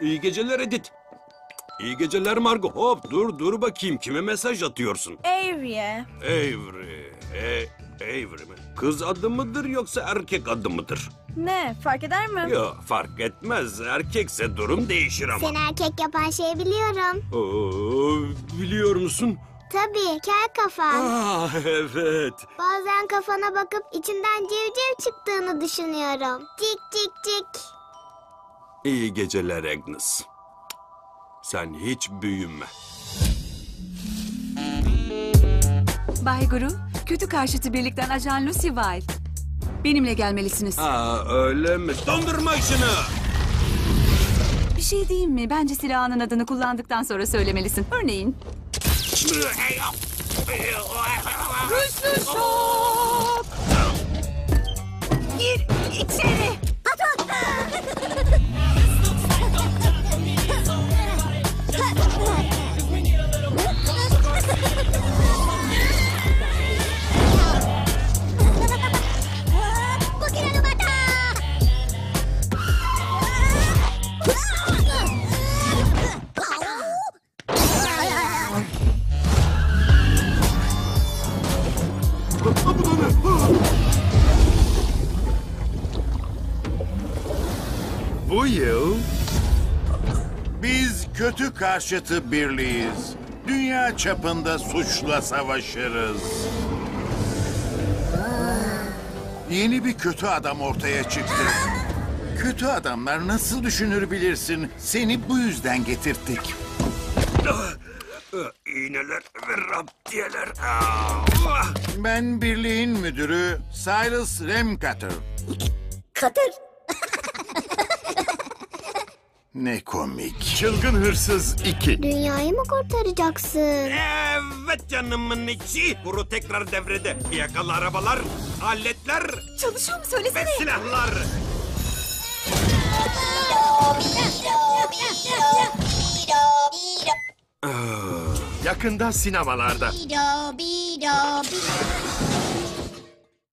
İyi geceler Edith. İyi geceler Margo. Hop dur dur bakayım kime mesaj atıyorsun? Avery'e. Avery. E, Avery mi? Kız adı mıdır yoksa erkek adı mıdır? Ne? Fark eder mi? Yok fark etmez. Erkekse durum değişir ama. Seni erkek yapan şeyi biliyorum. Oo, biliyor musun? Tabii kel kafan. Ah evet. Bazen kafana bakıp içinden civciv çıktığını düşünüyorum. Cik cik cik. İyi geceler Agnes. Sen hiç büyüme. Bay Guru, kötü karşıtı birlikten Ajan Lucy Wilde. Benimle gelmelisiniz. Aa öyle mi? Dondurma işini. Bir şey diyeyim mi? Bence silahının adını kullandıktan sonra söylemelisin. Örneğin. Güçlü şok! Gir içeri! Bu yıl biz kötü karşıtı birliğiz. Dünya çapında suçla savaşırız. Yeni bir kötü adam ortaya çıktı. Kötü adamlar nasıl düşünür bilirsin. Seni bu yüzden getirttik. İğneler ve raptiyeler. Ben birliğin müdürü Cyrus Remcutter. Katır. Ne komik. Çılgın Hırsız 2. Dünyayı mı kurtaracaksın? Evet canımın içi. Kuru tekrar devrede. Yakalı arabalar, aletler Çalışıyor mu? ve Söylesene. silahlar. Yakında sinemalarda.